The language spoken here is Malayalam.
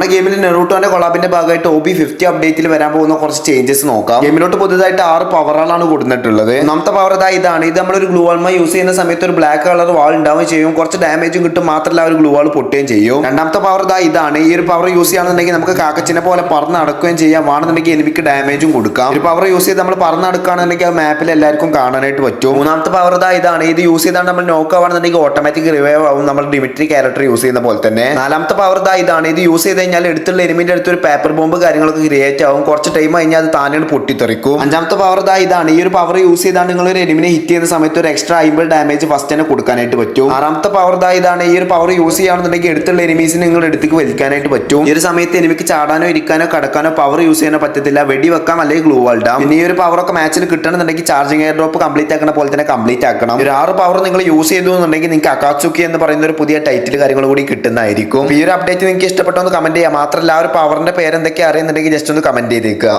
നമ്മുടെ ഗെയിമിൽ നെറൂട്ടോന്റെ കൊളാബിന്റെ ഭാഗമായിട്ട് ഒബി ഫിഫ്റ്റി അപ്ഡേറ്റിൽ വരാൻ പോകുന്ന കുറച്ച് ചേഞ്ചസ് നോക്കാം. ഗെയിമിലോട്ട് പുതുതായിട്ട് ആറ് പവറുകളാണ് കൊടുത്തിട്ടുള്ളത്. ഒന്നാമത്തെ പവർ ഇതാ ഇതാണ്. ഇത് നമ്മളൊരു ഗ്ലൂ വാൾമ യൂസ് ചെയ്യുന്ന സമയത്ത് ഒരു ബ്ലാക്ക് കളർ വാൾ ഉണ്ടാവുകയും ചെയ്യും. കുറച്ച് ഡാമേജും കിട്ടും മാത്രമല്ല ഒരു ഗ്ലൂ വാൾ പൊട്ടുകയും ചെയ്യും. രണ്ടാമത്തെ പവർ ഇതാ ഇതാണ്. ഈ ഒരു പവർ യൂസ് ചെയ്യുകയാണെന്നുണ്ടെങ്കിൽ നമുക്ക് കാക്കച്ചിനെ പോലെ പറന്ന് നടക്കുകയും ചെയ്യാം. വേണമെന്നുണ്ടെങ്കിൽ എനിമിക്ക് ഡാമേജും കൊടുക്കാം. ഒരു പവർ യൂസ് ചെയ്ത് നമ്മൾ പറന്ന് നടക്കുകയാണെന്നുണ്ടെങ്കിൽ ആ മാപ്പിൽ എല്ലാവർക്കും കാണാനായിട്ട് പറ്റും. മൂന്നാമത്തെ പവർ ഇതാ ഇതാണ്. ഇത് യൂസ് ചെയ്താണ് നമ്മൾ നോക്ക് ആവുകയാണെന്നുണ്ടെങ്കിൽ ഓട്ടോമാറ്റിക് റിവൈവ് ആവും. നമ്മൾ ഡിമിട്രി ക്യാരക്ടർ യൂസ് ചെയ്യുന്ന പോലെ തന്നെ. നാലാമത്തെ പവർ ഇതാ ഇതാണ്. ഇത് യൂസ് ചെയ്ത് കഴിഞ്ഞാൽ എടുത്തുള്ള എനിമിന്റെ അടുത്ത് ഒരു പേപ്പർ ബോംബ് കാര്യങ്ങളൊക്കെ ക്രിയേറ്റ് ആവും. കുറച്ച് ടൈം കഴിഞ്ഞാൽ അത് താനാണ് പൊട്ടിത്തെറിക്കും. അഞ്ചാമത്തെ പവർ ഇതാ ഇതാണ്. ഈ ഒരു പവർ യൂസ് ചെയ്താണ് നിങ്ങൾ ഒരു എനിമിനെ ഹിറ്റ് ചെയ്യുന്ന സമയത്ത് ഒരു എക്സ്ട്രാ അമ്പത് ഡാമേജ് ഫസ്റ്റ് തന്നെ കൊടുക്കാനായിട്ട് പറ്റും. ആറാമത്തെ പവർ ഇതാ ഇതാണ്. ഈ ഒരു പവർ യൂസ് ചെയ്യുകയാണെന്നുണ്ടെങ്കിൽ എടുത്തുള്ള എനിമീസിനെ നിങ്ങൾ എടുത്തേക്ക് വലിക്കാനായിട്ട് പറ്റും. ഈ ഒരു സമയത്ത് എനിമിക്ക് ചാടാനോ ഇരിക്കാനോ കടക്കാനോ പവർ യൂസ് ചെയ്യാനോ പറ്റത്തില്ല. വെടി വെക്കാം അല്ലെങ്കിൽ ഗ്ലൂ വാൾഡാം ഇനി ഈ ഒരു പവർ ഒക്കെ മാച്ചിൽ കിട്ടണമെന്നുണ്ടെങ്കിൽ ചാർജിങ് എയർ ഡ്രോപ്പ് കംപ്ലീറ്റ് ആക്കണ പോലെ തന്നെ കംപ്ലീറ്റ് ആക്കണം. ഒരു ആറ് പവർ നിങ്ങൾ യൂസ് ചെയ്തു എന്നുണ്ടെങ്കിൽ നിങ്ങൾക്ക് അക്കാച്ചുക്കി എന്ന് പറയുന്ന ഒരു പുതിയ ടൈറ്റിൽ കാര്യങ്ങൾ കൂടി കിട്ടുന്നതായിരിക്കും. ഈ ഒരു അപ്ഡേറ്റ് നിങ്ങൾക്ക് ഇഷ്ടപ്പെട്ടോ എന്ന് കമന്റ് ചെയ്യാം മാത്രമല്ല ആ ഒരു പവറിന്റെ പേര് എന്തൊക്കെയാ അറിയുന്നുണ്ടെങ്കിൽ ജസ്റ്റ് ഒന്ന് കമന്റ് ചെയ്തേക്കുക.